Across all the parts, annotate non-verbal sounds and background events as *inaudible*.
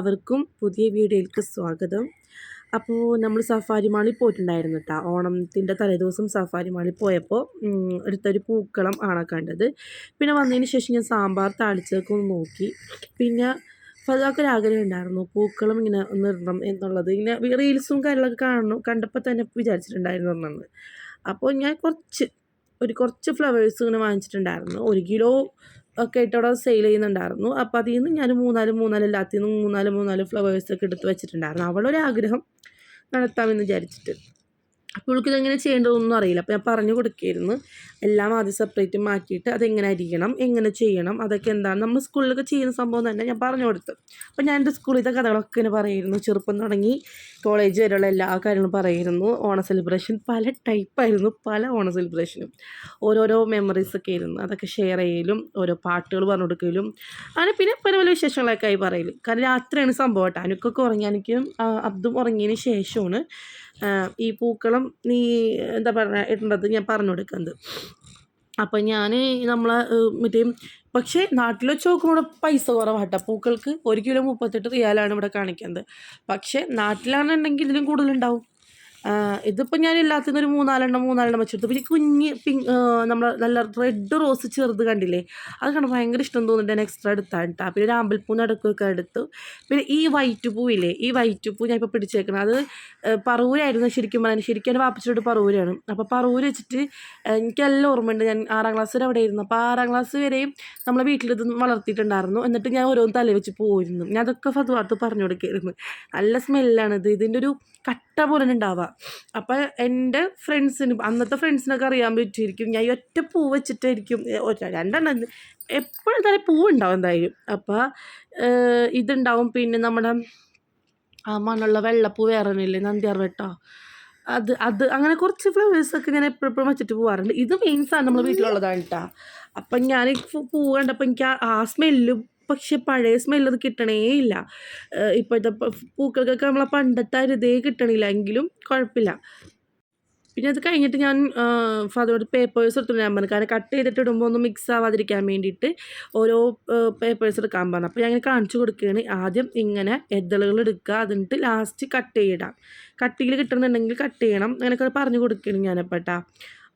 എല്ലാവർക്കും പുതിയ വീഡിയോയിലേക്ക് സ്വാഗതം. അപ്പോൾ നമ്മൾ സഫാരി മാളിൽ പോയിട്ടുണ്ടായിരുന്നു കേട്ടോ ഓണത്തിന്റെ തലേദിവസം സഫാരി മാളിൽ പോയപ്പോൾ അടുത്തൊരു പൂക്കളം ആണ് കണ്ടത്. പിന്നെ വന്നതിന് ശേഷം ഞാൻ സാമ്പാർ താളിച്ചതൊക്കെ ഒന്ന് നോക്കി. പിന്നെ ഫതാക്ക് ഒരാഗ്രഹം ഉണ്ടായിരുന്നു. പൂക്കളം ഇങ്ങനെ നിറണം എന്നുള്ളത്. ഇങ്ങനെ റീൽസും കാര്യങ്ങളൊക്കെ കാണണം കണ്ടപ്പോൾ തന്നെ വിചാരിച്ചിട്ടുണ്ടായിരുന്നു എന്നാണ് അപ്പോൾ ഞാൻ കുറച്ച് ഒരു കുറച്ച് ഫ്ലവേഴ്സ് ഇങ്ങനെ വാങ്ങിച്ചിട്ടുണ്ടായിരുന്നു. ഒരു കിലോ ഒക്കെ ആയിട്ട് അവിടെ സെയിൽ ചെയ്യുന്നുണ്ടായിരുന്നു. അപ്പോൾ അതിൽ നിന്ന് ഞാൻ മൂന്നാൽ മൂന്നാൽ എല്ലാത്തിൽ നിന്നും മൂന്നാൽ മൂന്നാൽ ഫ്ലവേഴ്സൊക്കെ എടുത്ത് വെച്ചിട്ടുണ്ടായിരുന്നു. അവളൊരാഗ്രഹം നടത്താമെന്ന് വിചാരിച്ചിട്ട്. അപ്പോൾ അവൾക്ക് ഇതെങ്ങനെ ചെയ്യേണ്ടതൊന്നും അറിയില്ല. അപ്പോൾ ഞാൻ പറഞ്ഞു കൊടുക്കുകയായിരുന്നു. എല്ലാം ആദ്യം സെപ്പറേറ്റ് മാറ്റിയിട്ട് അതെങ്ങനെ അരിയണം എങ്ങനെ ചെയ്യണം അതൊക്കെ എന്താണ് നമ്മൾ സ്കൂളിലൊക്കെ ചെയ്യുന്ന സംഭവം തന്നെ ഞാൻ പറഞ്ഞു കൊടുത്തു. അപ്പോൾ ഞാൻ എന്റെ സ്കൂളിലത്തെ കഥകളൊക്കെ ഇങ്ങനെ പറയുന്നു. ചെറുപ്പം തുടങ്ങി കോളേജ് വരെയുള്ള എല്ലാ കാര്യങ്ങളും പറയുന്നു. ഓണ സെലിബ്രേഷൻ പല ടൈപ്പായിരുന്നു പല ഓണ സെലിബ്രേഷനും ഓരോരോ മെമ്മറീസ് ഒക്കെ ആയിരുന്നു. അതൊക്കെ ഷെയർ ചെയ്യലും ഓരോ പാട്ടുകൾ പറഞ്ഞു കൊടുക്കലും. അങ്ങനെ പിന്നെ പല പല വിശേഷങ്ങളൊക്കെ ആയി പറയലും. കാരണം രാത്രിയാണ് സംഭവം കേട്ടോ. അനുക്കൊക്കെ ഉറങ്ങി എനിക്കും അബ്ദും ഉറങ്ങിയതിന് ശേഷമാണ് ഈ പൂക്കളം നീ എന്താ പറയുക ഇടേണ്ടത് ഞാൻ പറഞ്ഞു കൊടുക്കുന്നത് അപ്പം ഞാൻ നമ്മളെ മറ്റേ പക്ഷേ നാട്ടിൽ വെച്ച് നോക്കുമ്പോൾ ഇവിടെ പൈസ കുറവാട്ടോ. പൂക്കൾക്ക് ഒരു കിലോ മുപ്പത്തെട്ട് റിയാലാണ് ഇവിടെ കാണിക്കുന്നത് പക്ഷേ നാട്ടിലാണെന്നുണ്ടെങ്കിൽ ഇതിലും കൂടുതലുണ്ടാവും. ഇതിപ്പോൾ ഞാൻ ഇല്ലാത്തതിന് ഒരു മൂന്നാലെണ്ണം മൂന്നാലെണ്ണം വെച്ചെടുത്തു പിന്നെ കുഞ്ഞ് പിങ്ക് നമ്മൾ നല്ല റെഡ് റോസ് ചെറുത് കണ്ടില്ലേ? അത് കണ്ട് ഭയങ്കര ഇഷ്ടം തോന്നിട്ട് ഞാൻ എക്സ്ട്രാ എടുത്താണ് കേട്ടോ പിന്നെ ഒരു അമ്പൽപ്പൂ നടക്കുകയൊക്കെ എടുത്തു. പിന്നെ ഈ വൈറ്റ് പൂവില്ലേ ഈ വൈറ്റ് പൂ ഞാൻ ഇപ്പോൾ പിടിച്ചേക്കണം. അത് പറൂരായിരുന്നു ശരിക്കും പറയാൻ ശരിക്കും എന്റെ വാപ്പച്ചോട്ട് പറവൂരാണ്. അപ്പോൾ പറവൂര് വെച്ചിട്ട് എനിക്കെല്ലാം ഓർമ്മയുണ്ട്. ഞാൻ ആറാം ക്ലാസ് വരെ അവിടെ ആയിരുന്നു. അപ്പോൾ ആറാം ക്ലാസ് വരെയും നമ്മളെ വീട്ടിലിത് വളർത്തിയിട്ടുണ്ടായിരുന്നു. എന്നിട്ട് ഞാൻ ഓരോന്ന് തല വെച്ച് പോയിരുന്നു ഞാൻ അതൊക്കെ ഫതുവാർത്ത് പറഞ്ഞു കൊടുക്കായിരുന്നു. നല്ല ഇത് ഇതിന്റെ ഒരു കട്ട പോലെ ഉണ്ടാവുക. അപ്പോൾ എന്റെ ഫ്രണ്ട്സിന് അന്നത്തെ ഫ്രണ്ട്സിനൊക്കെ അറിയാൻ പറ്റിയിരിക്കും. ഞാൻ ഈ ഒറ്റ പൂ വെച്ചിട്ടായിരിക്കും. രണ്ടെണ്ണം എപ്പോഴും തന്നെ പൂ ഉണ്ടാവും എന്തായാലും. അപ്പോൾ ഇതുണ്ടാവും. പിന്നെ നമ്മുടെ ആ മണ്ണുള്ള വെള്ളപ്പൂ വേറെ ഇല്ലേ നന്ദിയാർ വെട്ടോ? അത് അത് അങ്ങനെ കുറച്ച് ഫ്ലവേഴ്സൊക്കെ ഞാൻ എപ്പോഴും വെച്ചിട്ട് പോകാറുണ്ട് ഇത് മെയിൻസാണ് നമ്മൾ വീട്ടിലുള്ളതാണ് കേട്ടോ അപ്പം ഞാൻ പൂ കണ്ടപ്പോൾ എനിക്ക് ആ സ്മെല്ല് പക്ഷെ പഴയ സ്മെല്ല് അത് കിട്ടണേ ഇല്ല. ഇപ്പോഴത്തെ പൂക്കൾക്കൊക്കെ നമ്മളെ പണ്ടത്തെ അരുതേ കിട്ടണില്ല. എങ്കിലും കുഴപ്പമില്ല. പിന്നെ അത് കഴിഞ്ഞിട്ട് ഞാൻ ഫാദറോട് പേപ്പേഴ്സ് എടുത്തു ഞാൻ പറഞ്ഞു കാരണം കട്ട് ചെയ്തിട്ട് ഇടുമ്പോൾ ഒന്ന് മിക്സ് ആവാതിരിക്കാൻ വേണ്ടിയിട്ട് ഓരോ പേപ്പേഴ്സ് എടുക്കാൻ പറഞ്ഞു. അപ്പോൾ ഞാൻ ഇങ്ങനെ കാണിച്ചു കൊടുക്കുകയാണ്. ആദ്യം ഇങ്ങനെ എദ്ദളുകൾ എടുക്കുക. അതിട്ട് ലാസ്റ്റ് കട്ട് ചെയ്യിടാം. കട്ടിയിൽ കിട്ടുന്നുണ്ടെങ്കിൽ കട്ട് ചെയ്യണം. അങ്ങനെയൊക്കെ പറഞ്ഞു കൊടുക്കുകയാണ് ഞാനപ്പോട്ടാ.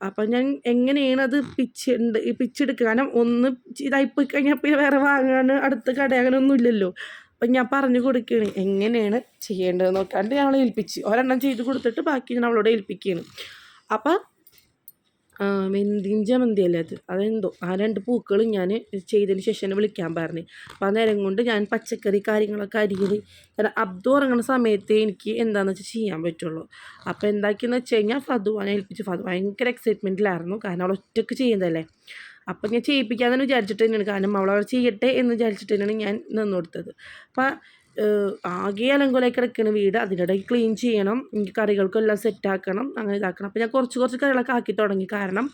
അപ്പം ഞാൻ എങ്ങനെയാണ് അത് പിച്ചുണ്ട് ഈ പിച്ചെടുക്കുക? കാരണം ഒന്ന് ഇതായിപ്പോയി കഴിഞ്ഞാൽ പിന്നെ വേറെ വാങ്ങാൻ അടുത്ത കട അങ്ങനെ ഒന്നും ഇല്ലല്ലോ. അപ്പം ഞാൻ പറഞ്ഞു കൊടുക്കുകയാണ് എങ്ങനെയാണ് ചെയ്യേണ്ടത് നോക്കാണ്ട് ഞാൻ അവളെ ഏൽപ്പിച്ച്. ഒരെണ്ണം ചെയ്ത് കൊടുത്തിട്ട് ബാക്കി ഞാൻ അവളോട് ഏൽപ്പിക്കുകയാണ്. അപ്പം മെന്തിയും അല്ലേ അത്? അതെന്തോ. ആ രണ്ട് പൂക്കൾ ഞാൻ ചെയ്തതിന് ശേഷം എന്നെ വിളിക്കാൻ പറഞ്ഞു. അപ്പോൾ ആ നേരം കൊണ്ട് ഞാൻ പച്ചക്കറി കാര്യങ്ങളൊക്കെ അരിയത് കാരണം അബ്ദു ഉറങ്ങുന്ന സമയത്ത് എനിക്ക് എന്താണെന്ന് വെച്ചാൽ ചെയ്യാൻ പറ്റുള്ളൂ. അപ്പോൾ എന്താക്കിയെന്ന് വെച്ച് കഴിഞ്ഞാൽ ഫതുവാനെ ഏൽപ്പിച്ചു. ഫതു ഭയങ്കര എക്സൈറ്റ്മെന്റിലായിരുന്നു കാരണം അവൾ ഒറ്റയ്ക്ക് ചെയ്യുന്നതല്ലേ. അപ്പം ഞാൻ ചെയ്യിപ്പിക്കാമെന്ന് വിചാരിച്ചിട്ട് തന്നെയാണ്. കാരണം അവളവിടെ ചെയ്യട്ടെ എന്ന് വിചാരിച്ചിട്ട് തന്നെയാണ് ഞാൻ നിന്ന് കൊടുത്തത് അപ്പം ആകെ അലങ്കോലായി കിടക്കുന്ന വീട്. അതിനിടയിൽ ക്ലീൻ ചെയ്യണം. എനിക്ക് കറികൾക്കെല്ലാം സെറ്റാക്കണം അങ്ങനെ ഇതാക്കണം. അപ്പം ഞാൻ കുറച്ച് കുറച്ച് കറികളൊക്കെ ആക്കി തുടങ്ങി. കാരണം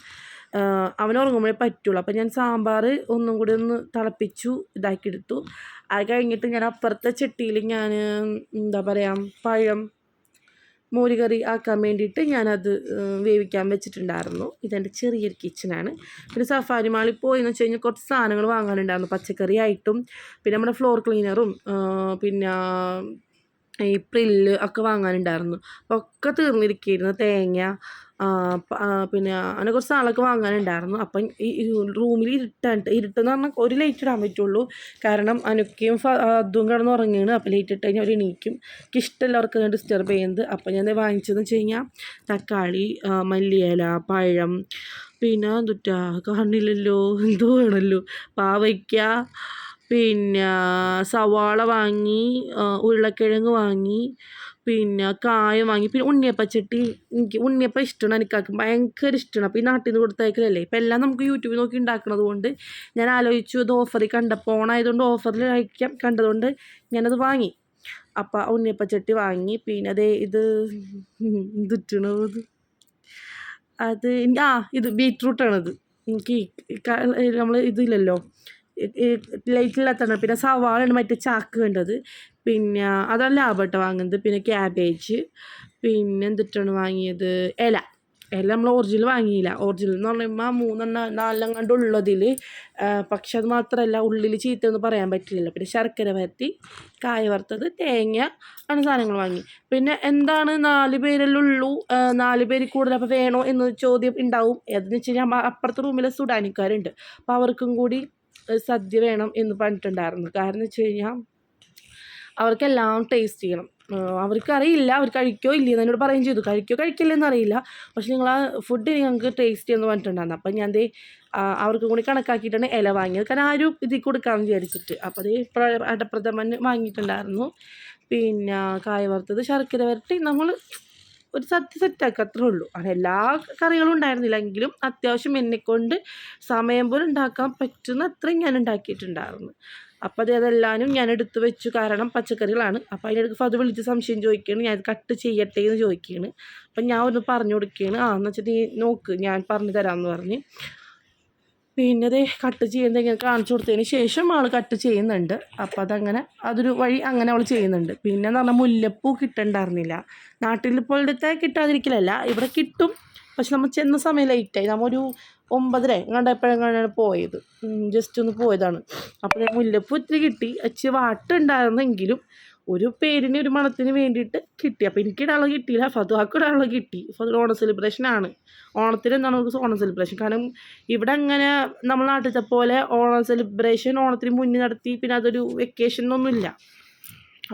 അവൻ ഉറങ്ങുമ്പോഴേ പറ്റുള്ളൂ. അപ്പം ഞാൻ സാമ്പാർ ഒന്നും കൂടി ഒന്ന് തിളപ്പിച്ചു ഇതാക്കിയെടുത്തു അത് കഴിഞ്ഞിട്ട് ഞാൻ അപ്പുറത്തെ ചട്ടിയിൽ ഞാൻ എന്താ പറയുക പഴം മോരുകറി ആക്കാൻ വേണ്ടിയിട്ട് ഞാനത് വേവിക്കാൻ വെച്ചിട്ടുണ്ടായിരുന്നു. ഇതെന്റെ ചെറിയൊരു കിച്ചനാണ്. പിന്നെ സഫാരി മാളിൽ പോയി എന്ന് വെച്ച് കഴിഞ്ഞാൽ കുറച്ച് സാധനങ്ങൾ വാങ്ങാനുണ്ടായിരുന്നു. പച്ചക്കറി ആയിട്ടും പിന്നെ നമ്മുടെ ഫ്ലോർ ക്ലീനറും പിന്നെ ഈ പ്രില്ല് ഒക്കെ വാങ്ങാനുണ്ടായിരുന്നു. അപ്പോൾ ഒക്കെ തീർന്നിരിക്കുകയായിരുന്നു. തേങ്ങ പിന്നെ അങ്ങനെ കുറച്ച് സാധനങ്ങളൊക്കെ വാങ്ങാനുണ്ടായിരുന്നു. അപ്പം ഈ റൂമിൽ ഇരുട്ടായിട്ട് ഇരുട്ടെന്ന് പറഞ്ഞാൽ ഒരു ലൈറ്റ് ഇടാൻ പറ്റുള്ളൂ. കാരണം അനുക്കയും അതും കിടന്ന് ഉറങ്ങിയാണ് അപ്പോൾ ലൈറ്റ് ഇട്ട് കഴിഞ്ഞാൽ അവർ എണീക്കും അവർക്ക് ഡിസ്റ്റർബ് ചെയ്യുന്നത്. അപ്പം ഞാൻ വാങ്ങിച്ചതെന്ന് വെച്ച് കഴിഞ്ഞാൽ തക്കാളി മല്ലിയില പഴം പിന്നെ എന്തുറ്റ കാണില്ലല്ലോ. എന്തോ വേണമല്ലോ പാവയ്ക്ക പിന്നെ സവാള വാങ്ങി ഉരുളക്കിഴങ്ങ് വാങ്ങി പിന്നെ കായം വാങ്ങി. പിന്നെ ഉണ്ണിയപ്പച്ചട്ടി എനിക്ക് ഉണ്ണിയപ്പ ഇഷ്ടമാണ് എനിക്കാക്കും ഭയങ്കര ഇഷ്ടമാണ് അപ്പോൾ ഈ നാട്ടിൽ നിന്ന് കൊടുത്തയക്കലല്ലേ? ഇപ്പം എല്ലാം നമുക്ക് യൂട്യൂബിൽ നോക്കി ഉണ്ടാക്കുന്നത് കൊണ്ട് ഞാൻ ആലോചിച്ചു ഇത് ഓഫറിൽ കണ്ടപ്പോൾ ഓണായതുകൊണ്ട് ഓഫറിൽ അയക്കാം കണ്ടതുകൊണ്ട് ഞാനത് വാങ്ങി. അപ്പം ഉണ്ണിയപ്പച്ചട്ടി വാങ്ങി. പിന്നെ അതേ ഇത് *laughs* എന്തിട്ടണോ അത്? ആ ഇത് ബീട്രൂട്ടാണത് എനിക്ക് നമ്മൾ ഇതില്ലല്ലോ. ലൈറ്റില്ലാത്തതാണ്. പിന്നെ സവാളയാണ് മറ്റേ ചാക്ക് വേണ്ടത്. പിന്നെ അതല്ല ആവട്ടെ വാങ്ങുന്നത്. പിന്നെ ക്യാബേജ് പിന്നെ എന്തിട്ടാണ് വാങ്ങിയത്? ഇല. ഇല നമ്മൾ ഒറിജിനൽ വാങ്ങിയില്ല. ഒറിജിനൽ എന്ന് പറയുമ്പോൾ മൂന്നെണ്ണം നാലെണ്ണം കണ്ട് ഉള്ളതിൽ പക്ഷെ അത് മാത്രമല്ല ഉള്ളിൽ ചീത്തയെന്ന് പറയാൻ പറ്റില്ലല്ലോ. പിന്നെ ശർക്കര വരത്തി കായ വറുത്തത് തേങ്ങ ആണ് സാധനങ്ങൾ വാങ്ങി. പിന്നെ എന്താണ് നാല് പേരെല്ലാം ഉള്ളൂ? നാല് പേര് കൂടുതൽ അപ്പോൾ വേണോ എന്ന് ചോദ്യം ഉണ്ടാവും. ഏതെന്ന് വെച്ച് കഴിഞ്ഞാൽ അപ്പുറത്തെ റൂമിലെ സുഡാനിക്കാരുണ്ട്. അപ്പോൾ അവർക്കും കൂടി സദ്യ വേണം എന്ന് പറഞ്ഞിട്ടുണ്ടായിരുന്നു. കാരണം എന്ന് വെച്ച് കഴിഞ്ഞാൽ അവർക്കെല്ലാം ടേസ്റ്റ് ചെയ്യണം. അവർക്കറിയില്ല അവർ കഴിക്കോ ഇല്ലയെന്ന് എന്നോട് പറയുകയും ചെയ്തു. കഴിക്കോ കഴിക്കില്ലെന്ന് അറിയില്ല. പക്ഷെ നിങ്ങൾ ആ ഫുഡ് ഞങ്ങൾക്ക് ടേസ്റ്റ് ചെയ്യുമെന്ന് പറഞ്ഞിട്ടുണ്ടായിരുന്നു. അപ്പം ഞാൻ ദേ അവർക്ക് കൂടി കണക്കാക്കിയിട്ടാണ് ഇല വാങ്ങിയത്. കാരണം ആരും ഇതിൽ കൊടുക്കാമെന്ന് വിചാരിച്ചിട്ട്. അപ്പോൾ അതേ അടപ്രഥമൻ വാങ്ങിയിട്ടുണ്ടായിരുന്നു. പിന്നെ കായ വറുത്തത് ശർക്കര വരട്ടി നമ്മൾ ഒരു സദ്യ സെറ്റാക്കുക അത്രേ ഉള്ളൂ. അത് എല്ലാ കറികളും ഉണ്ടായിരുന്നില്ല. എങ്കിലും അത്യാവശ്യം എന്നെക്കൊണ്ട് സമയം പോലെ ഉണ്ടാക്കാൻ പറ്റുന്ന അത്രയും ഞാൻ ഉണ്ടാക്കിയിട്ടുണ്ടായിരുന്നു. അപ്പോൾ അത് അതെല്ലാനും ഞാൻ എടുത്ത് വെച്ചു. കാരണം പച്ചക്കറികളാണ്. അപ്പോൾ അതിനിടയ്ക്ക് അത് വിളിച്ച് സംശയം ചോദിക്കുകയാണ് ഞാൻ ഇത് കട്ട് ചെയ്യട്ടെ എന്ന് ചോദിക്കുകയാണ് അപ്പം ഞാൻ ഒന്ന് പറഞ്ഞു കൊടുക്കുകയാണ് ആ എന്ന് വെച്ചാൽ നീ നോക്ക്. ഞാൻ പറഞ്ഞു തരാമെന്ന് പറഞ്ഞ്. പിന്നെ അത് കട്ട് ചെയ്യുന്നത് ഇങ്ങനെ കാണിച്ചു കൊടുത്തതിന് ശേഷം ആൾ കട്ട് ചെയ്യുന്നുണ്ട്. അപ്പോൾ അതങ്ങനെ അതൊരു വഴി അങ്ങനെ അവൾ ചെയ്യുന്നുണ്ട്. പിന്നെ എന്ന് പറഞ്ഞാൽ മുല്ലപ്പൂ കിട്ടണ്ടായിരുന്നില്ല. നാട്ടിൽ ഇപ്പോൾ എടുത്താൽ കിട്ടാതിരിക്കലല്ല. ഇവിടെ കിട്ടും. പക്ഷെ നമ്മൾ ചെന്ന സമയം ലേറ്റായി നമ്മ ഒരു എങ്ങാണ്ട് എപ്പോഴെങ്ങാണ്ടാണ് പോയത് ജസ്റ്റ് ഒന്ന് പോയതാണ്. അപ്പോൾ മുല്ലപ്പൂ ഇത്തിരി കിട്ടി. അച്ഛ വാട്ടുണ്ടായിരുന്നെങ്കിലും ഒരു പേരിന് ഒരു മണത്തിന് വേണ്ടിയിട്ട് കിട്ടി. അപ്പോൾ എനിക്ക് ഇടാനുള്ളത് കിട്ടിയില്ല. ഫതുവാക്ക് ഇടാനുള്ള കിട്ടി. ഫതു ഓണം സെലിബ്രേഷനാണ് ഓണത്തിന് എന്താണ് നമുക്ക് ഓണം സെലിബ്രേഷൻ കാരണം ഇവിടെ അങ്ങനെ നമ്മൾ നാട്ടിലത്തെ പോലെ ഓണം സെലിബ്രേഷൻ ഓണത്തിന് മുന്നേ നടത്തി പിന്നെ അതൊരു വെക്കേഷൻ ഒന്നുമില്ല.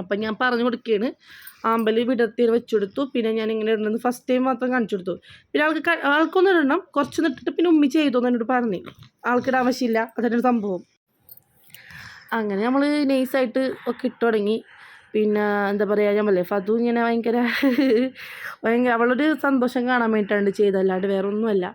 അപ്പം ഞാൻ പറഞ്ഞു കൊടുക്കുകയാണ് ആമ്പൽ വിടർത്തി വെച്ചെടുത്തു. പിന്നെ ഞാൻ ഇങ്ങനെ ഇടുന്നത് ഫസ്റ്റ് ടൈം മാത്രം കാണിച്ചു കൊടുത്തു പിന്നെ ആൾക്ക് ആൾക്കൊന്നും ഇടണം. കുറച്ച് നിട്ടിട്ട് പിന്നെ ഉമ്മി ചെയ്തു എന്ന് എന്നോട് പറഞ്ഞു. ആൾക്കിടാൻ ആവശ്യമില്ല. അതൊരു സംഭവം. അങ്ങനെ നമ്മൾ നൈസായിട്ട് ഒക്കെ ഇട്ട് തുടങ്ങി. പിന്നെ എന്താ പറയുക ഞാൻ പറയേ ഫതു ഇങ്ങനെ ഭയങ്കര *laughs* ഭയങ്കര അവളൊരു സന്തോഷം കാണാൻ വേണ്ടിയിട്ടാണ് ചെയ്തല്ലാണ്ട് വേറെ ഒന്നുമല്ല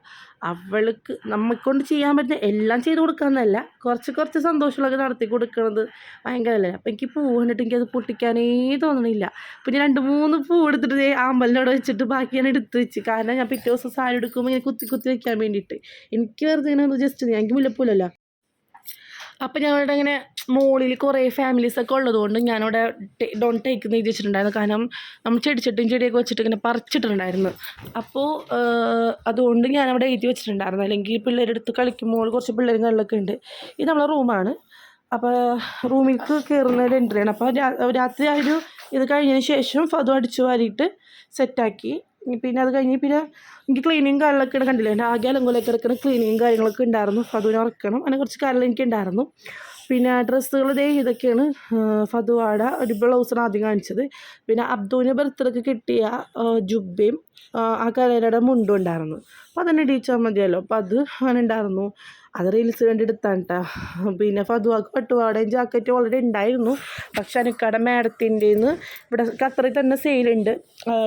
അവൾക്ക് നമ്മക്കൊണ്ട് ചെയ്യാൻ പറ്റുന്ന എല്ലാം ചെയ്ത് കൊടുക്കാമെന്നല്ല കുറച്ച് കുറച്ച് സന്തോഷങ്ങളൊക്കെ നടത്തി കൊടുക്കുന്നത് ഭയങ്കരമല്ലേ അപ്പം എനിക്ക് പൂ കണ്ടിട്ട് എനിക്കത് പൊട്ടിക്കാനേ തോന്നണില്ല. പിന്നെ രണ്ട് മൂന്ന് പൂ എടുത്തിട്ട് ആമ്പലിനോട് വെച്ചിട്ട് ബാക്കി ഞാൻ എടുത്ത് വെച്ച്. കാരണം ഞാൻ പിറ്റേ ദിവസം സാരി എടുക്കുമ്പോൾ ഇങ്ങനെ കുത്തി കുത്തി വെക്കാൻ വേണ്ടിയിട്ട്. എനിക്ക് വെറുതെ ഇങ്ങനെ ജസ്റ്റ് എനിക്ക് മുല്ലപ്പൂലല്ല അപ്പം ഞങ്ങളുടെ ഇങ്ങനെ മുകളിൽ കുറേ ഫാമിലീസ് ഒക്കെ ഉള്ളതുകൊണ്ട് ഞാനവിടെ ഡോൺ ടേക്ക് എന്ന് വിചാരിച്ചിട്ടുണ്ടായിരുന്നു കാരണം നമ്മൾ ചെടിച്ചട്ടും ചെടിയൊക്കെ വെച്ചിട്ട് ഇങ്ങനെ പറിച്ചിട്ടുണ്ടായിരുന്നു അപ്പോൾ അതുകൊണ്ട് ഞാനവിടെ എഴുതി വെച്ചിട്ടുണ്ടായിരുന്നു. അല്ലെങ്കിൽ പിള്ളേരുടെ അടുത്ത് കളിക്കുമ്പോൾ കുറച്ച് പിള്ളേരും കളിലൊക്കെ ഉണ്ട്. ഇത് നമ്മളെ റൂമാണ് അപ്പോൾ റൂമിലേക്ക് കയറുന്ന ഒരു എൻട്രിയാണ് അപ്പോൾ രാത്രി ആ ഒരു ഇത് കഴിഞ്ഞതിന് ശേഷം ഫതു അടിച്ചു വാരിയിട്ട് സെറ്റാക്കി പിന്നെ അത് കഴിഞ്ഞ് പിന്നെ എനിക്ക് ക്ലീനിങ് കാര്യങ്ങളൊക്കെ കണ്ടില്ലേ? എന്റെ ആകെ അലങ്കോലൊക്കെ ഇറക്കണ ക്ലീനിങ് കാര്യങ്ങളൊക്കെ ഉണ്ടായിരുന്നു. ഫതുവിനെ ഉറക്കണം. അങ്ങനെ കുറച്ച് കാര്യങ്ങൾ എനിക്ക് ഉണ്ടായിരുന്നു പിന്നെ ഡ്രസ്സുകൾ ദേ ഇതൊക്കെയാണ്. ഫതുവാട ഒരു ബ്ലൗസാണ് ആദ്യം കാണിച്ചത്. പിന്നെ അബ്ദുവിന് ബർത്ത്ഡേക്ക് കിട്ടിയ ജുബയും ആ, കലയുടെ മുണ്ടും ഉണ്ടായിരുന്നു. അപ്പോൾ അതന്നെ ടീച്ചർ മതിയല്ലോ. അപ്പോൾ അത് അങ്ങനെ ഉണ്ടായിരുന്നു. അത് റീൽസ് കണ്ട് എടുത്താണ് കേട്ടോ പിന്നെ ഫതുവാക്ക് പട്ടുപാടയും ജാക്കറ്റ് ഓൾറെഡി ഉണ്ടായിരുന്നു പക്ഷെ അനക്കാടെ മാഡത്തിന്റെന്ന് ഇവിടെ ഖത്തറിൽ തന്നെ സെയിലുണ്ട്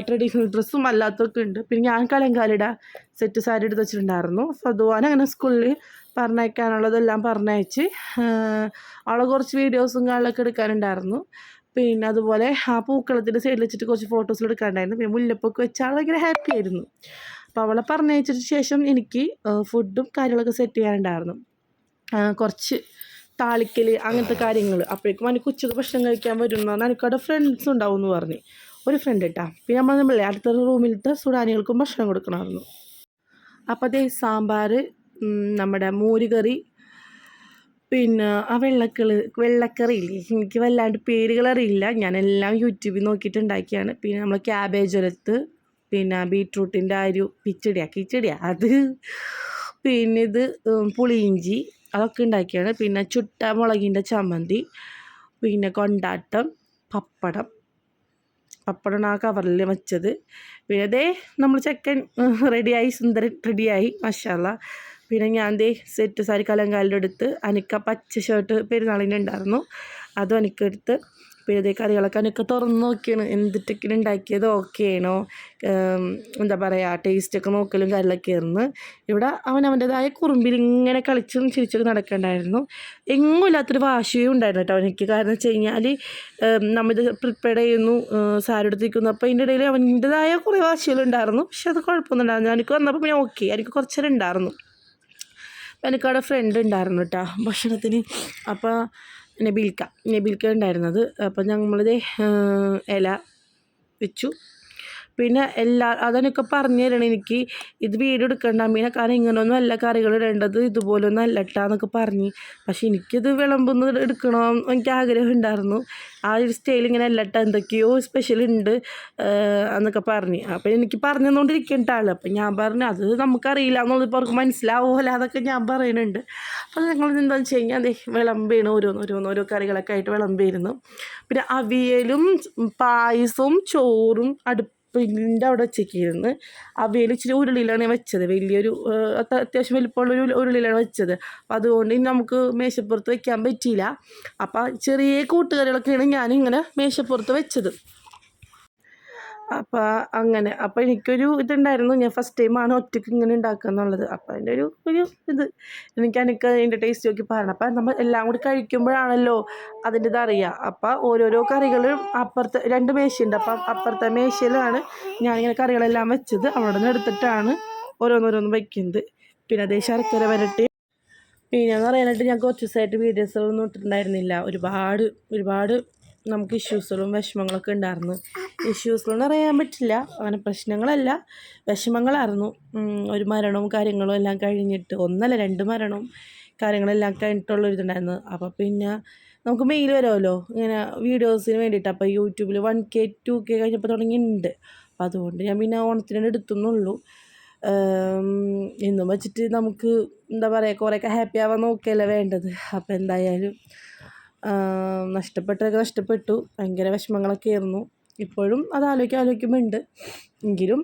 ട്രഡീഷണൽ ഡ്രസ്സും അല്ലാത്തൊക്കെ ഉണ്ട് പിന്നെ ഞാൻ കലങ്കാലിട സെറ്റ് സാരി എടുത്ത് വെച്ചിട്ടുണ്ടായിരുന്നു. ഫതുവാൻ അങ്ങനെ സ്കൂളിൽ പറഞ്ഞയക്കാനുള്ളതെല്ലാം പറഞ്ഞയച്ച് അവളെ കുറച്ച് വീഡിയോസും കാര്യങ്ങളൊക്കെ എടുക്കാനുണ്ടായിരുന്നു. പിന്നെ അതുപോലെ ആ പൂക്കളത്തിന്റെ സൈഡിൽ വെച്ചിട്ട് കുറച്ച് ഫോട്ടോസ് എടുക്കാനുണ്ടായിരുന്നു പിന്നെ മുല്ലപ്പൊക്കെ വെച്ചാൽ ഭയങ്കര ഹാപ്പി ആയിരുന്നു. അപ്പോൾ അവളെ പറഞ്ഞയച്ചതിന് ശേഷം എനിക്ക് ഫുഡും കാര്യങ്ങളൊക്കെ സെറ്റ് ചെയ്യാനുണ്ടായിരുന്നു. കുറച്ച് താളിക്കൽ അങ്ങനത്തെ കാര്യങ്ങൾ അപ്പോഴേക്കും എനിക്ക് ഉച്ചയ്ക്ക് ഭക്ഷണം കഴിക്കാൻ വരുന്നു എനിക്കവിടെ ഫ്രണ്ട്സ് ഉണ്ടാവും എന്ന് പറഞ്ഞു. ഒരു ഫ്രണ്ട് കേട്ടാ പിന്നെ നമ്മൾ നമ്മളെ അടുത്ത റൂമിലത്തെ സുഡാനികൾക്കും ഭക്ഷണം കൊടുക്കണമായിരുന്നു. അപ്പോൾ അതേ സാമ്പാർ നമ്മുടെ മോരുകറി പിന്നെ ആ വെള്ളക്കൾ വെള്ളക്കറി ഇല്ലേ? എനിക്ക് വല്ലാണ്ട് പേരുകൾ അറിയില്ല ഞാനെല്ലാം യൂട്യൂബിൽ നോക്കിയിട്ട് ഉണ്ടാക്കിയാണ് പിന്നെ നമ്മൾ ക്യാബേജ് ഒലത്ത് പിന്നെ ബീട്രൂട്ടിന്റെ ആ ഒരു കിച്ചടിയാ കിച്ചടിയാ. അത് പിന്നെ ഇത് പുളിയിഞ്ചി അതൊക്കെ ഉണ്ടാക്കിയാണ്. പിന്നെ ചുട്ട മുളകിന്റെ ചമ്മന്തി പിന്നെ കൊണ്ടാട്ടം പപ്പടം. പപ്പടം ആ കവറിൽ വെച്ചത്. പിന്നെ ദേ നമ്മൾ ചെക്കൻ റെഡിയായി സുന്ദരൻ റെഡിയായി മഷാല പിന്നെ ഞാൻ ദേ സെറ്റ് സാരി കലങ്കാലിന്റെ അടുത്ത് അനക്ക പച്ച ഷർട്ട് പെരുന്നാളിന്റെ ഉണ്ടായിരുന്നു. അതും എനിക്കെടുത്ത് പിന്നെ ഇതേ കറികളൊക്കെ തുറന്ന് നോക്കിയാണ്. എന്തിട്ടൊക്കെ ഉണ്ടാക്കിയത് ഓക്കെ ആണോ. ഉം, എന്താ പറയുക ടേസ്റ്റൊക്കെ നോക്കലും കാര്യങ്ങളൊക്കെ ആയിരുന്നു. ഇവിടെ അവൻ അവന്റെതായ കുറുമ്പിൽ ഇങ്ങനെ കളിച്ചും ചിരിച്ചൊക്കെ നടക്കണ്ടായിരുന്നു. എങ്ങും ഇല്ലാത്തൊരു വാശിയും ഉണ്ടായിരുന്നു കേട്ടോ അവനിക്ക്. കാരണം വെച്ച് കഴിഞ്ഞാൽ നമ്മിത് പ്രിപ്പയർ ചെയ്യുന്നു സാരി എടുത്തിരിക്കുന്നു. അപ്പോൾ അതിന്റെ ഇടയിൽ അവന്റെതായ കുറേ വാശികളുണ്ടായിരുന്നു പക്ഷെ അത് കുഴപ്പമൊന്നും ഉണ്ടായിരുന്നു എനിക്ക് വന്നപ്പോൾ പിന്നെ ഓക്കെ എനിക്ക് കുറച്ചേരം ഉണ്ടായിരുന്നു. അപ്പോൾ എനിക്കവിടെ ഫ്രണ്ട് ഉണ്ടായിരുന്നു കേട്ടോ. ഭക്ഷണത്തിന്. അപ്പോൾ നബീൽക്ക. നബീൽക്ക ഉണ്ടായിരുന്നത്. അപ്പോൾ നമ്മളിത് ഇല വെച്ചു. പിന്നെ എല്ലാ അതിനൊക്കെ പറഞ്ഞു തരണം എനിക്ക്. ഇത് വീഡിയോ എടുക്കണ്ട അമ്മീനെ കാരണം ഇങ്ങനെയൊന്നും അല്ല കറികൾ ഇടേണ്ടത് ഇതുപോലൊന്നും അല്ല ഇട്ടാന്നൊക്കെ പറഞ്ഞ്. പക്ഷെ എനിക്കിത് വിളമ്പുന്ന എടുക്കണം എനിക്ക് ആഗ്രഹം ഉണ്ടായിരുന്നു. ആ ഒരു സ്റ്റൈൽ ഇങ്ങനെ അല്ലട്ട എന്തൊക്കെയോ സ്പെഷ്യൽ ഉണ്ട് എന്നൊക്കെ പറഞ്ഞ്. അപ്പോൾ എനിക്ക് പറഞ്ഞു തന്നുകൊണ്ടിരിക്കേണ്ട അപ്പം ഞാൻ പറഞ്ഞു അത് നമുക്കറിയില്ല എന്നുള്ളത് ഇപ്പോൾ അവർക്ക് മനസ്സിലാവുമല്ലോ അതൊക്കെ ഞാൻ പറയുന്നുണ്ട്. അപ്പോൾ ഞങ്ങൾ എന്താണെന്ന് വെച്ച് കഴിഞ്ഞാൽ അതെ വിളമ്പേണ് ഓരോന്ന് ഓരോന്ന് ഓരോ കറികളൊക്കെ ആയിട്ട് വിളമ്പിയിരുന്നു. പിന്നെ അവിയലും പായസവും ചോറും അടുപ്പിന്റെ അവിടെ വെച്ചേക്കിരുന്ന്. ആ ഇച്ചിരി ഉരുളിയിലാണ് വെച്ചത്. വലിയൊരു അത്യാവശ്യം വലിപ്പമുള്ള ഒരു ഉരുളിയിലാണ് വെച്ചത്. അപ്പോൾ അതുകൊണ്ട് ഇനി നമുക്ക് മേശപ്പുറത്ത് വെക്കാൻ പറ്റിയില്ല. അപ്പോൾ ചെറിയ കൂട്ടുകറികളൊക്കെയാണ് ഞാനിങ്ങനെ മേശപ്പുറത്ത് വെച്ചത്. അപ്പോൾ അങ്ങനെ. അപ്പോൾ എനിക്കൊരു ഇതുണ്ടായിരുന്നു. ഞാൻ ഫസ്റ്റ് ടൈമാണ് ഒറ്റയ്ക്ക് ഇങ്ങനെ ഉണ്ടാക്കുക എന്നുള്ളത്. അപ്പോൾ അതിന്റെ ഒരു ഒരു ഇത്. എനിക്ക് എനിക്ക് അതിന്റെ ടേസ്റ്റ് നോക്കി പറയണം. അപ്പോൾ നമ്മൾ എല്ലാം കൂടി കഴിക്കുമ്പോഴാണല്ലോ അതിന്റെ ഇത് അറിയുക അപ്പോൾ ഓരോരോ കറികളും അപ്പുറത്തെ രണ്ട് മേശയുണ്ട്. അപ്പം അപ്പുറത്തെ മേശയിലാണ് ഞാനിങ്ങനെ കറികളെല്ലാം വെച്ചത്. അവിടെ നിന്ന് എടുത്തിട്ടാണ് ഓരോന്നോരോന്ന് വയ്ക്കുന്നത് പിന്നെ അതേ ശർക്കര വരട്ടി. പിന്നെ എന്ന് പറയാനായിട്ട് ഞാൻ കുറച്ച് ദിവസമായിട്ട് വീഡിയോസുകളൊന്നും ഇട്ടിട്ടുണ്ടായിരുന്നില്ല. ഒരുപാട് ഒരുപാട് നമുക്ക് ഇഷ്യൂസുകളും വിഷമങ്ങളൊക്കെ ഉണ്ടായിരുന്നു. ഇഷ്യൂസുകളെന്ന് പറയാൻ പറ്റില്ല. അങ്ങനെ പ്രശ്നങ്ങളല്ല. വിഷമങ്ങളായിരുന്നു. ഒരു മരണവും കാര്യങ്ങളും എല്ലാം കഴിഞ്ഞിട്ട് ഒന്നല്ല രണ്ട് മരണവും കാര്യങ്ങളെല്ലാം കഴിഞ്ഞിട്ടുള്ള ഇതുണ്ടായിരുന്നു. അപ്പോൾ പിന്നെ നമുക്ക് മെയിൽ വരുമല്ലോ. ഇങ്ങനെ വീഡിയോസിന് വേണ്ടിയിട്ട്. അപ്പോൾ യൂട്യൂബിൽ വൺ കെ ടു കെ കഴിഞ്ഞപ്പോൾ തുടങ്ങിയിട്ടുണ്ട്. അപ്പോൾ അതുകൊണ്ട് ഞാൻ പിന്നെ ഓണത്തിന് എടുത്തുന്നുള്ളൂ. എന്നും വെച്ചിട്ട് നമുക്ക് എന്താ പറയുക കുറേയൊക്കെ ഹാപ്പി ആവാൻ നോക്കുകയല്ലേ വേണ്ടത്. അപ്പോൾ എന്തായാലും നഷ്ടപ്പെട്ടതൊക്കെ നഷ്ടപ്പെട്ടു. ഭയങ്കര വിഷമങ്ങളൊക്കെ ആയിരുന്നു. ഇപ്പോഴും അത് ആലോചിക്കാൻ ആലോചിക്കുമ്പോൾ ഉണ്ട് എങ്കിലും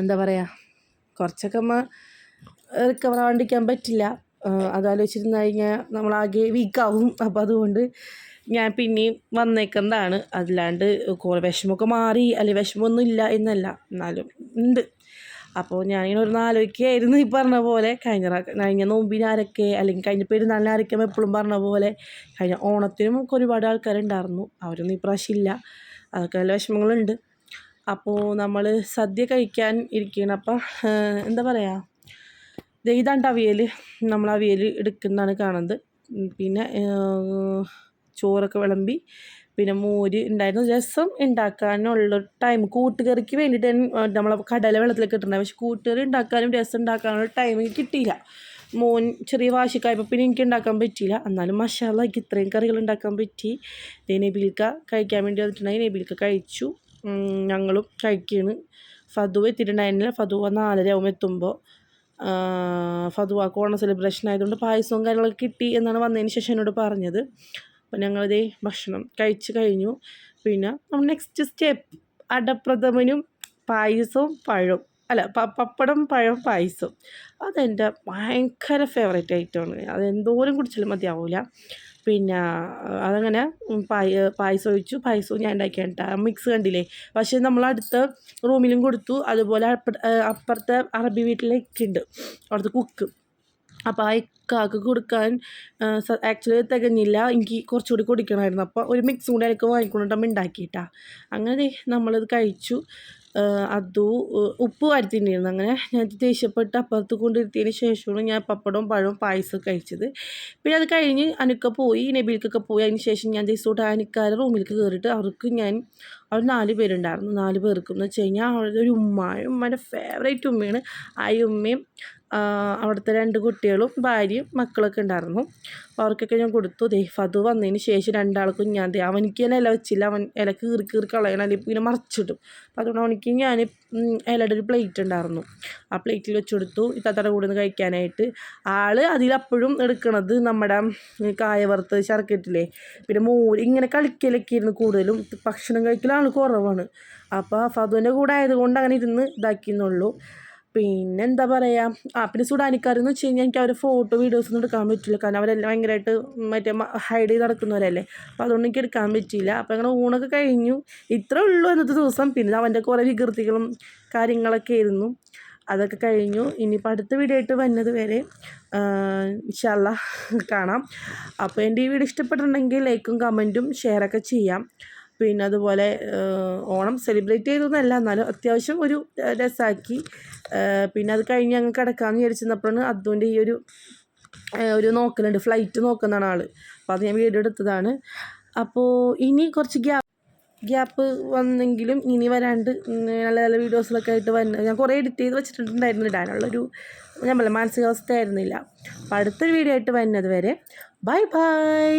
എന്താ പറയുക കുറച്ചൊക്കെ നമ്മൾ റിക്കവർ ആവാണ്ടിരിക്കാൻ പറ്റില്ല. അത് ആലോചിച്ചിരുന്ന് കഴിഞ്ഞാൽ നമ്മളാകെ വീക്കാവും അപ്പോൾ അതുകൊണ്ട് ഞാൻ പിന്നെയും വന്നേക്കുന്നതാണ്. അല്ലാണ്ട് കുറേ വിഷമമൊക്കെ മാറി. അല്ലെങ്കിൽ വിഷമമൊന്നും ഇല്ല എന്നല്ല. എന്നാലും ഉണ്ട്. അപ്പോൾ ഞാനിങ്ങനെ ഒരു ആലോചിക്കുകയായിരുന്നു ഈ പറഞ്ഞ പോലെ. കഴിഞ്ഞ കഴിഞ്ഞ നോമ്പിന് ആരൊക്കെ അല്ലെങ്കിൽ കഴിഞ്ഞ പെരുന്നാളിന് ആരൊക്കെ എപ്പോഴും പറഞ്ഞ പോലെ. കഴിഞ്ഞ ഓണത്തിനും ഒക്കെ ഒരുപാട് ആൾക്കാരുണ്ടായിരുന്നു. അവരൊന്നും ഇപ്രാവശ്യം ഇല്ല. അതൊക്കെ നല്ല വിഷമങ്ങളുണ്ട്. അപ്പോൾ നമ്മൾ സദ്യ കഴിക്കാൻ ഇരിക്കുകയാണ് അപ്പം എന്താ പറയുക ദേ ഇതാണ്ട് അവിയൽ നമ്മൾ അവിയൽ എടുക്കുന്നതാണ് കാണുന്നത്. പിന്നെ ചോറൊക്കെ വിളമ്പി പിന്നെ മോര് ഉണ്ടായിരുന്നു. രസം ഉണ്ടാക്കാനുള്ള ടൈം കൂട്ടുകറിക്ക് വേണ്ടിയിട്ട് നമ്മൾ കടല വെള്ളത്തിലൊക്കെ ഇട്ടിട്ടുണ്ടായി പക്ഷെ കൂട്ടുകറി ഉണ്ടാക്കാനും രസം ഉണ്ടാക്കാനുള്ള ടൈം കിട്ടിയില്ല. മോൻ ചെറിയ വാശിക്കായപ്പോൾ പിന്നെ എനിക്ക് ഉണ്ടാക്കാൻ പറ്റിയില്ല. എന്നാലും മഷാലയ്ക്ക് ഇത്രയും കറികൾ ഉണ്ടാക്കാൻ പറ്റി. നബീൽക്ക കഴിക്കാൻ വേണ്ടി വന്നിട്ടുണ്ടായി. നബീൽക്ക കഴിച്ചു. ഞങ്ങളും കഴിക്കുകയാണ് ഫതു എത്തിയിട്ടുണ്ടായിരുന്നില്ല. ഫതു നാലര ആവും എത്തുമ്പോൾ ഫതുവാക്ക് ഓണം സെലിബ്രേഷൻ ആയതുകൊണ്ട് പായസവും കാര്യങ്ങളൊക്കെ കിട്ടി എന്നാണ് വന്നതിന് ശേഷം എന്നോട് പറഞ്ഞത്. അപ്പോൾ ഞങ്ങളിതേ ഭക്ഷണം കഴിച്ച് കഴിഞ്ഞു. പിന്നെ നമ്മൾ നെക്സ്റ്റ് സ്റ്റെപ്പ് അടപ്രഥമനും പായസവും പഴവും. അല്ല പപ്പടം പഴം പായസം അതെന്റെ ഭയങ്കര ഫേവറേറ്റ് ഐറ്റമാണ് അതെന്തോരം കുടിച്ചാലും മതിയാവില്ല പിന്നെ അതങ്ങനെ പായ പായസം ഒഴിച്ചു. പായസവും ഞാൻ ഉണ്ടാക്കിയാണ് മിക്സ് കണ്ടില്ലേ? പക്ഷേ നമ്മൾ അടുത്ത റൂമിലും കൊടുത്തു. അതുപോലെ അപ്പുറത്തെ അറബി വീട്ടിലേക്ക് ഉണ്ട് അവിടുത്തെ കുക്ക് അപ്പോൾ ആ ഇക്കാക്ക് കൊടുക്കാൻ ആക്ച്വലി തികഞ്ഞില്ല. എനിക്ക് കുറച്ചുകൂടി കുടിക്കണമായിരുന്നു. അപ്പോൾ ഒരു മിക്സ് കൂടി എനിക്ക് വാങ്ങിക്കൊണ്ടുണ്ടാകുമ്പോൾ ഉണ്ടാക്കിയിട്ടാ അങ്ങനെ നമ്മളിത് കഴിച്ചു. അതു ഉപ്പ് വരുത്തിണ്ടായിരുന്നു അങ്ങനെ ഞാൻ ദേഷ്യപ്പെട്ട് അപ്പുറത്ത് കൊണ്ടിരുത്തിയതിന് ശേഷമാണ് ഞാൻ പപ്പടവും പഴവും പായസം കഴിച്ചത്. പിന്നെ അത് കഴിഞ്ഞ് അനുക്ക പോയി നബീൽക്കൊക്കെ പോയി. അതിന് ശേഷം ഞാൻ ദിവസത്തോട്ട് അനിക്കാരുടെ റൂമിലേക്ക് കയറിയിട്ട് അവർക്ക് ഞാൻ അവർ നാല് പേരുണ്ടായിരുന്നു. നാല് പേർക്ക്. എന്ന് വെച്ച് കഴിഞ്ഞാൽ അവരുടെ ഒരു ഉമ്മ ഉമ്മയുടെ ഫേവറേറ്റ് ഉമ്മയാണ്. ആ ഉമ്മയും അവിടുത്തെ രണ്ട് കുട്ടികളും ഭാര്യയും മക്കളൊക്കെ ഉണ്ടായിരുന്നു. അവർക്കൊക്കെ ഞാൻ കൊടുത്തു. ദേ ഫതു വന്നതിന് ശേഷം രണ്ടാൾക്കും ഞാൻ ദേ അവനിക്ക് തന്നെ ഇല വെച്ചില്ല. അവൻ ഇല കീറി കീറി കളയണം. അല്ലെങ്കിൽ ഇങ്ങനെ മറിച്ചിടും. അപ്പോൾ അതുകൊണ്ട് അവനിക്ക് ഞാൻ ഇലയുടെ ഒരു പ്ലേറ്റ് ഉണ്ടായിരുന്നു. ആ പ്ലേറ്റിൽ വെച്ച് കൊടുത്തു. ഇത്താത്തയുടെ കൂടെ നിന്ന് കഴിക്കാനായിട്ട്. ആൾ അതിലപ്പോഴും എടുക്കണത് നമ്മുടെ കായ വറുത്ത് പിന്നെ മോര് ഇങ്ങനെ കളിക്കലൊക്കെ ഇരുന്ന് കൂടുതലും. ഭക്ഷണം കഴിക്കൽ ആൾ കുറവാണ്. അപ്പോൾ ഫതുവിന്റെ കൂടെ ആയതുകൊണ്ട് അങ്ങനെ ഇരുന്ന് ഇതാക്കിയെന്നുള്ളൂ. പിന്നെ എന്താ പറയുക ആ പിന്നെ സുഡാനിക്കാരെന്ന് വെച്ച് കഴിഞ്ഞാൽ എനിക്ക് അവരെ ഫോട്ടോ വീഡിയോസ് ഒന്നും എടുക്കാൻ പറ്റില്ല. കാരണം അവരെല്ലാം ഭയങ്കരമായിട്ട് മറ്റേ ഹൈഡ് ചെയ്ത് നടക്കുന്നവരല്ലേ. അപ്പോൾ അതുകൊണ്ട് എനിക്ക് എടുക്കാൻ പറ്റിയില്ല. അപ്പോൾ അങ്ങനെ ഊണൊക്കെ കഴിഞ്ഞു. ഇത്രേ ഉള്ളൂ എന്നത്തെ ദിവസം. പിന്നെ അവന്റെ കുറേ വികൃതികളും കാര്യങ്ങളൊക്കെ ആയിരുന്നു. അതൊക്കെ കഴിഞ്ഞു. ഇനിയിപ്പോൾ അടുത്ത വീഡിയോ ആയിട്ട് വന്നത് വരെ ഇൻഷല്ല കാണാം. അപ്പോൾ എന്റെ ഈ വീഡിയോ ഇഷ്ടപ്പെട്ടിട്ടുണ്ടെങ്കിൽ ലൈക്കും കമന്റും ഷെയറൊക്കെ ചെയ്യാം. പിന്നെ അതുപോലെ ഓണം സെലിബ്രേറ്റ് ചെയ്തൊന്നുമല്ല എന്നാലും അത്യാവശ്യം ഒരു രസമാക്കി പിന്നെ അത് കഴിഞ്ഞ് അങ്ങ് കിടക്കാമെന്ന് വിചാരിച്ചിരുന്നപ്പോഴാണ് അതുകൊണ്ട് ഈ ഒരു ഒരു നോക്കലുണ്ട്. ഫ്ലൈറ്റ് നോക്കുന്നതാണ് ആൾ അപ്പോൾ അത് ഞാൻ വീഡിയോ എടുത്തതാണ്. അപ്പോൾ ഇനി കുറച്ച് ഗ്യാപ്പ് ഗ്യാപ്പ് വന്നെങ്കിലും ഇനി വരാണ്ട് നല്ല നല്ല വീഡിയോസിലൊക്കെ ആയിട്ട് വന്ന് ഞാൻ കുറേ എഡിറ്റ് ചെയ്ത് വെച്ചിട്ടുണ്ടായിരുന്നു ഇടാനുള്ളൊരു ഞാൻ പറയാം മാനസികാവസ്ഥ ആയിരുന്നില്ല അപ്പോൾ അടുത്തൊരു വീഡിയോ ആയിട്ട് വരുന്നത് വരെ ബൈ ബൈ